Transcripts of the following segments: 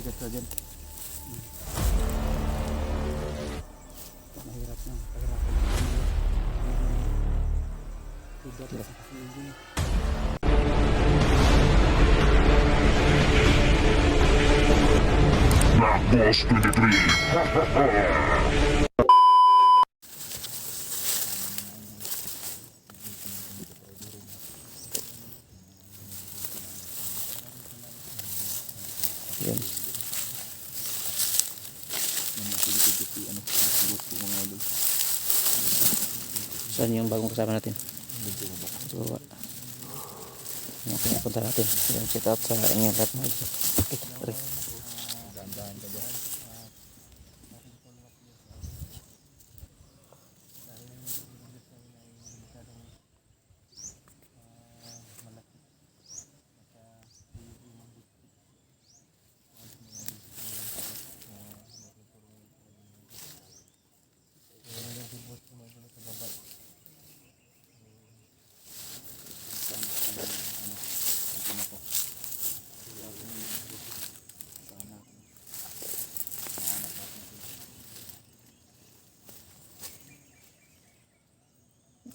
bigat ka dyan. Mahirap na. Pahirapan. Bigat na sa kasigin. Black Boss 23. Yan. Saan yung bagong kasama natin? Sa baba. Yan, pinapunta natin. Yan, sit out sa inyong lahat mga idol. Okay,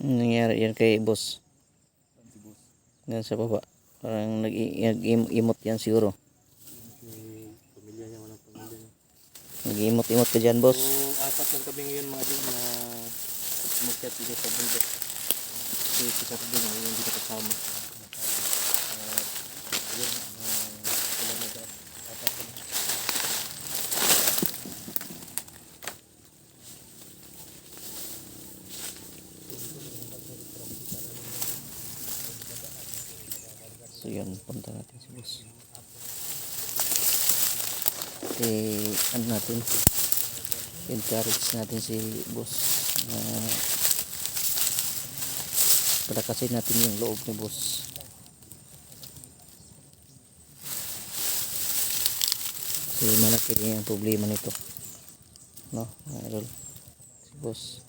nangyari yan kay boss? Yan sa baba. Parang nag-imot yan siguro. Nag-imot-imot ka dyan boss. So, apat lang kami ngayon mga din na sumakyat dito sa bundok. Kasi si Cardo nga, yung hindi yun, punta natin si boss. Eh, ano natin? Encourage natin si boss na palakasin natin yung loob ni boss. Kasi malaki din ang problema nito. No, idol. Si boss.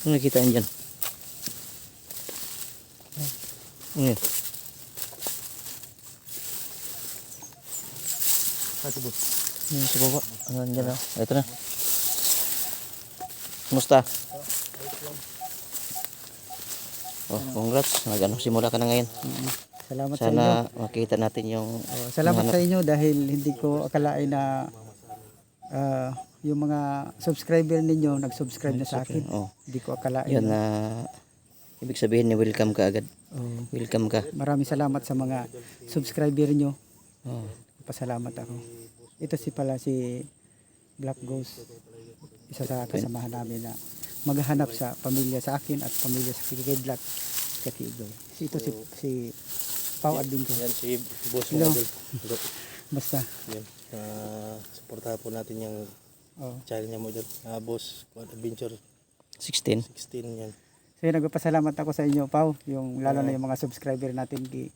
Ano nakita niyan dyan? Ano boss, Ano sa baba? Ano nandiyan na? Ito na. Kumusta? Oh, congrats. Nag-ano, simula ka na ngayon. salamat sa inyo. Sana makita natin yung Oh, salamat sa inyo dahil hindi ko akalain na ah, yung mga subscriber ninyo nag-subscribe na sa akin. oh, Hindi ko akalain. yun na ibig sabihin ni welcome ka agad. Oh, Welcome ka. maraming salamat sa mga subscriber nyo. Oh, Pasalamat ako. Ito si pala si Black Ghost. Isa sa kasamahan namin na maghahanap sa pamilya sa akin at pamilya sa Kikidlat sa Kigoy. Si ito si, si Pau Adinko. Yan si Boss Hello. Basta. Yan. Uh, supportahan po natin yung Oh. channel niya Model. Uh, Boss Quad Adventure 16. 16 yan. So yun, nagpapasalamat ako sa inyo, Pau. Yung, lalo na yung mga subscriber natin kay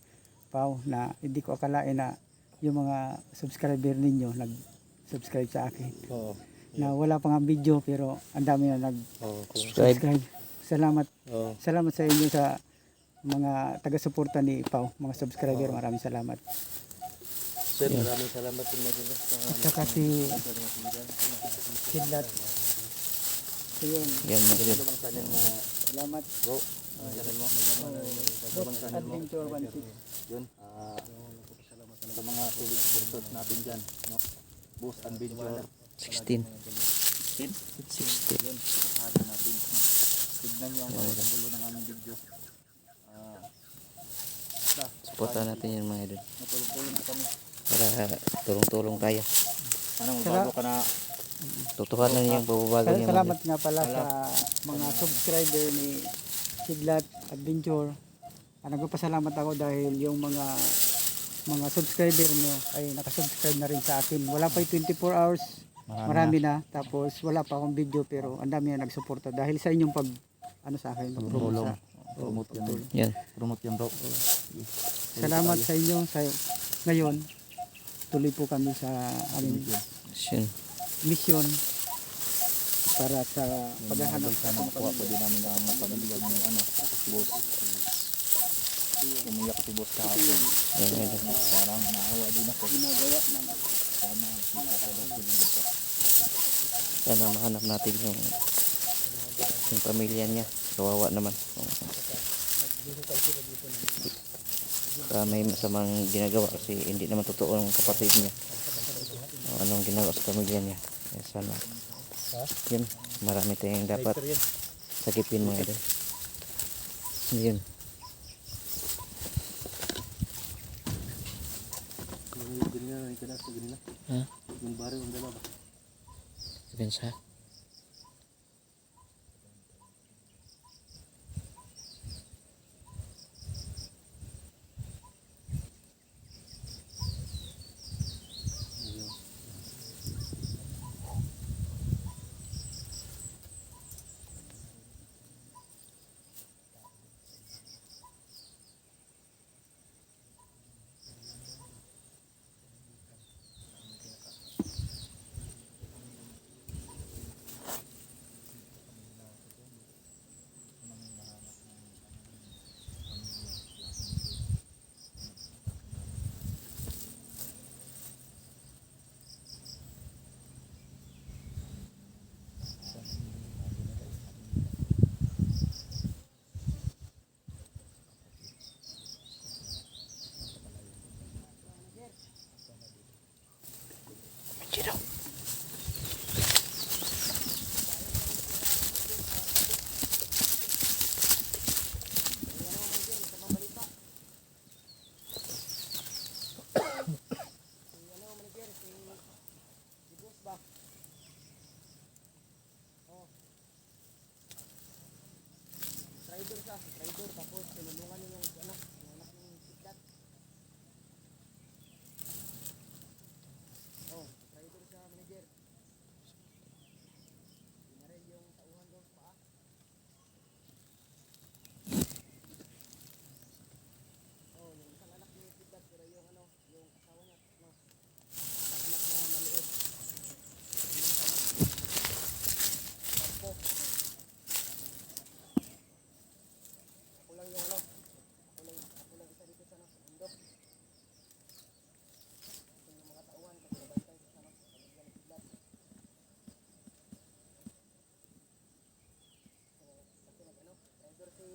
Pau na hindi ko akalain na yung mga subscriber ninyo nag-subscribe sa akin. Oo. Na wala pang ang video pero ang dami na Oo. kung- Subscribe. nag-subscribe. Salamat. Oo. Salamat sa inyo sa mga taga-suporta ni Pau, mga subscriber. Maraming salamat. Sir, maraming salamat din. Sa At saka si Kidlat. So yun, Yan mga idol. Ano bang channel mo? salamat. Bro, mo? Adventure 16. Yun. ah, sa mga solid supporters natin dyan. No? Boss Adventure 16. 16. 16. Yun. Supportahan natin. Tignan nyo ang mga gulo ng aming video. Ah, Supportan natin yung mga idol. matulong-tulong kami. Para tulong-tulong tayo. Ano, magbago ka na Tutuhanan yung bababago niya. mga Salamat nga pala sa mga subscriber ni Kidlat Adventure. Ah, nagpapasalamat ako dahil yung mga mga subscriber mo ay nakasubscribe na rin sa akin. Wala pa yung 24 hours, marami, na. Tapos wala pa akong video pero ang dami na nagsuporta dahil sa inyong pag ano sa akin, sa Promote yan. pagtulong. Yan. Promote yan bro. Salamat sa inyo sa ngayon. Tuloy po kami sa aming Yun. mission para sa paghahanap ng makuha po din namin ang pamilya ng ano, boss. Umiyak si boss kahapon. Parang naawa din ako. Ginagawa ng Sana Sana mahanap natin yung yung pamilya niya. Kawawa naman. Baka may masamang ginagawa kasi hindi naman totoo ang kapatid niya. O anong ginagawa sa pamilya niya. Kaya sana. Yun. Marami tayong dapat sagipin mga idol. Yun. Ha?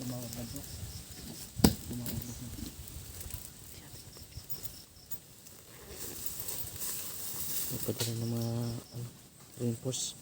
Tumawag na bro. Tumawag na bro. Magpadala ng mga ano, reinforce.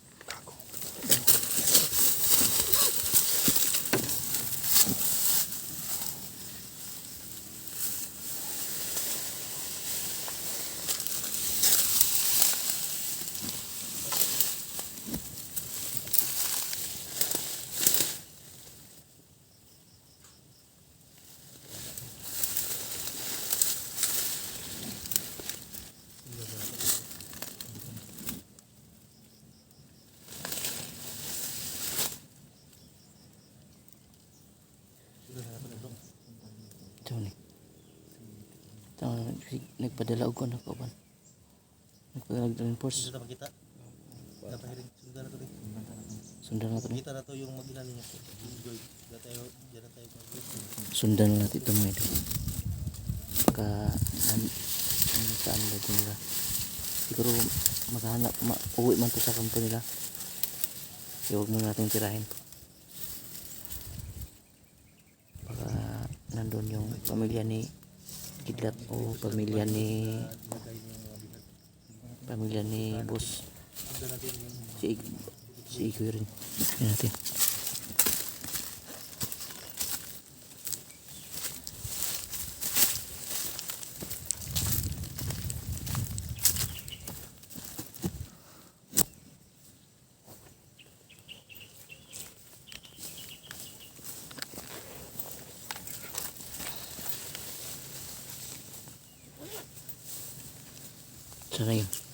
Nagpadala og kuan ako ban. Nagpa-reinforce. Kita makita. Dapat hiring sundan na to din. Sundan na to. Kita na to yung mag-ilan niya. Enjoy. Diyan tayo, diyan tayo Sundan na natin ito mga idol. Pagka an, ano, saan ba ito nila. Siguro maghanap, ma, uwi man to sa kampo nila. Huwag muna natin tirahin. Baka nandun yung pamilya ni Kidlat o pamilya ni pamilya ni Boss si, si Ikoy rin. Yan natin. Yun?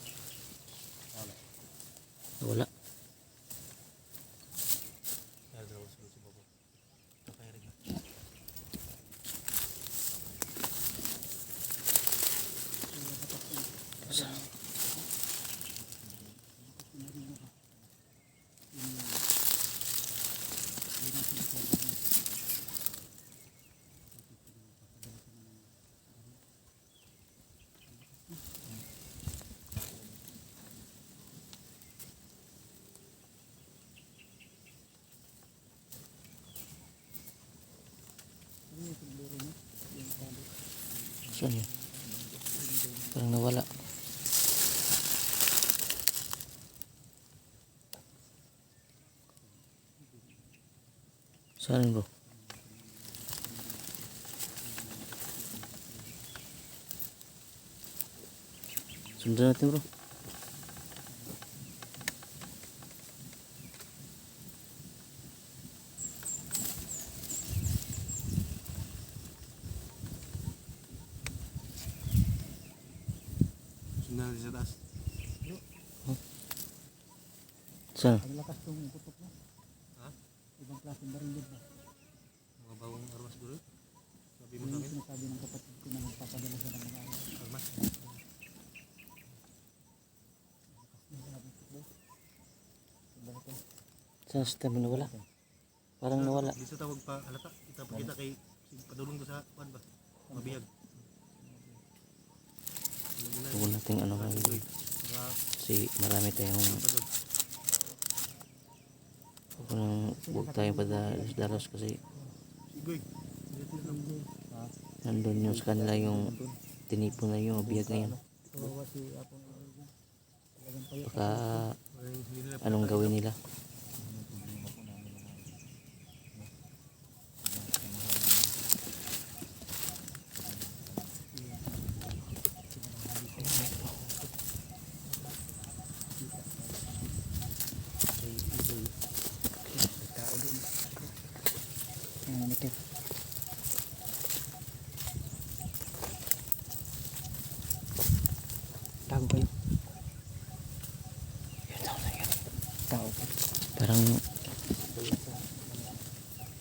Saan yun? Parang nawala. Saan yun bro? Sundan natin bro. Sundan natin sa taas. Saan? Ang lakas tong putok mo. Ha? Ibang klaseng baril yun ba? Mga bawang armas siguro. Sabi mo sa akin. sinasabi ng kapatid ko na magpapadala siya ng mga ano. Armas. Saan sa tabi nawala? Parang nawala. Dito tawag pa halata. Kita pa kita kay padulong ko sa kuan ba. Mabiyag. Huwag natin ano. Mga Kasi marami tayong huwag tayong padalos kasi nandun yung sa kanila yung tinipon na yung biyag na payo. Baka anong gawin nila. Ang mitik. Tago kayo. Tao. Parang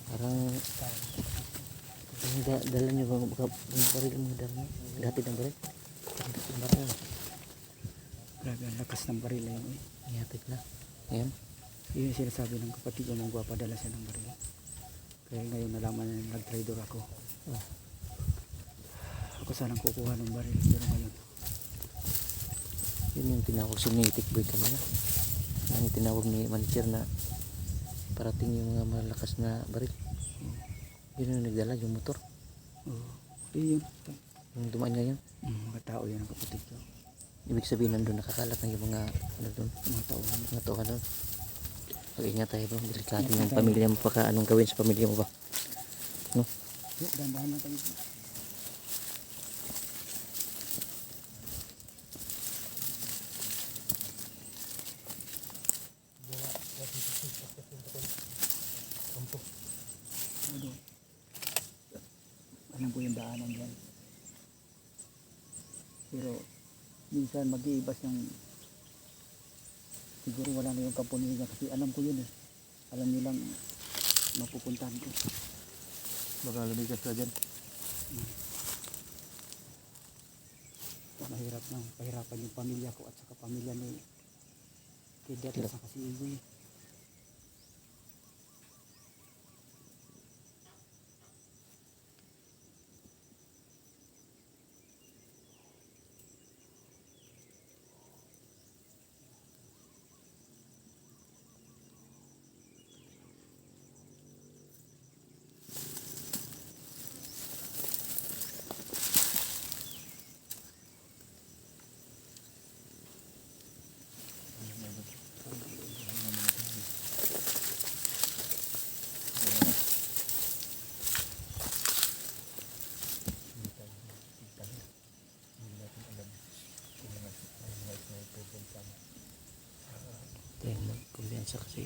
parang yung da, dala nyo ba baka yung baril mo dala nyo gatid ang baril Gatid ang baril Grabe ang lakas ng baril na yun. eh. ihatid na ayan Yun yung sinasabi ng kapatid ko nang guwapadala siya ng baril. Kaya ngayon nalaman na nag-trader ako. Oh. Ako sanang kukuha ng baril. Pero ngayon, yun yung tinawag si Nitik Boy kanina yan yung tinawag ni manager na parating yung mga malakas na baril yun yung nagdala yung motor oh, yun yun. yung dumaan ngayon Mm, mga tao yan ang kapatid ko. ibig sabihin nandun nakakalat na yung mga ano doon Mga tao. mga tuwa doon mag-ingat tayo bro delikado yung pamilya mo baka anong gawin sa pamilya mo ba no Dahan-dahan lang tayo. Alam ko yung daanan yan. Pero minsan mag-iibas yung siguro wala na yung kapunigan kasi alam ko yun eh. Alam nilang mapupuntahan ko. Baka lumigas ka dyan. mahirap na. Pahirapan yung pamilya ko at saka pamilya ni Kidlat at saka si Igoy. tayo magkumbiyansa kasi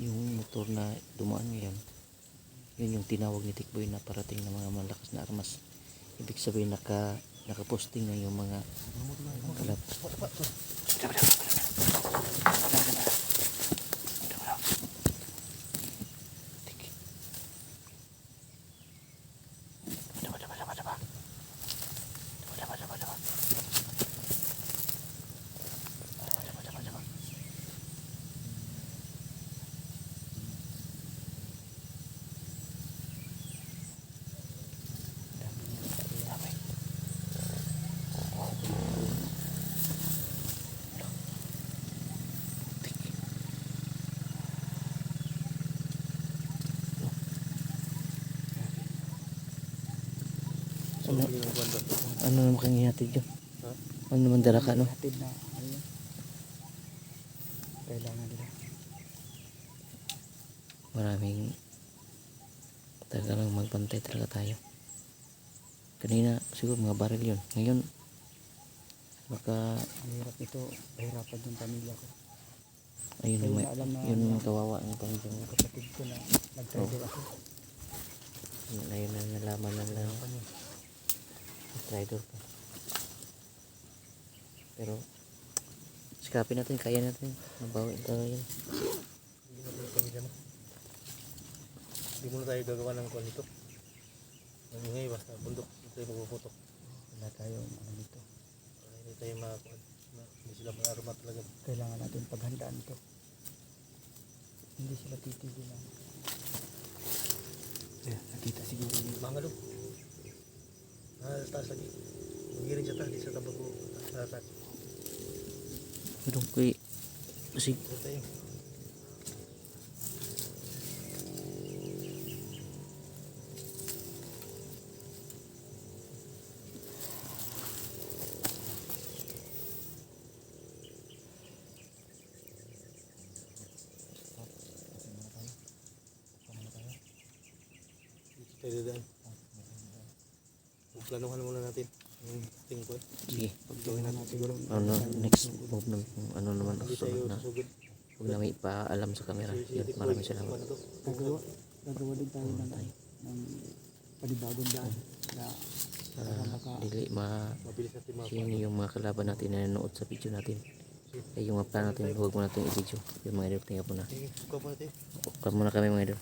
yung motor na dumaan ngayon yun yung tinawag ni Tikboy na parating ng mga malakas na armas. Ibig sabihin naka nakaposting na yung mga kalap ano, ano naman kang ihatid yun ano naman dala ka no Hatid na. Kailangan nila. maraming talagang magbantay talaga tayo kanina siguro mga baril yun ngayon baka Mahirap ito. Pahirapan yung pamilya ko. ayun may, Kaya alam na- yun yung kawawa ng pamilya mo Kapatid ko na nag-travel ako. yun ayun na nalaman na lang rider ka pero sikapin natin kaya natin mabawi talaga yun Hindi mo tayo pamilya mo. Hindi muna tayo gagawa ng kwan dito. Ang ingay basta bundok. Hindi tayo magpuputok. Wala tayong ano dito. Hindi tayo makakuan. Ma, hindi sila mag-arma talaga. Kailangan natin paghandaan ito. Hindi sila titigil lang. Ayan, nakita siguro nila. Mga lo. Ah, taas lagi. Magiring siya taas. Di sa tabago. Taas. pero kay kasi Ito tayo. Planuhan muna natin. Yung ating kwan. sige. Paggawin natin siguro. ano next move kung ano naman ang Hindi tayo sunod na. huwag namin ipaalam sa camera. Yun maraming salamat. Na. Gagawa, gagawa din tayo ng, ng panibagong daan na para dili ma sino yung mga kalaban natin na nanonood sa video natin. Ay yung mga plan natin huwag mo natin i-video. Yung mga idol tingnan po na. Huwag muna kami mga idol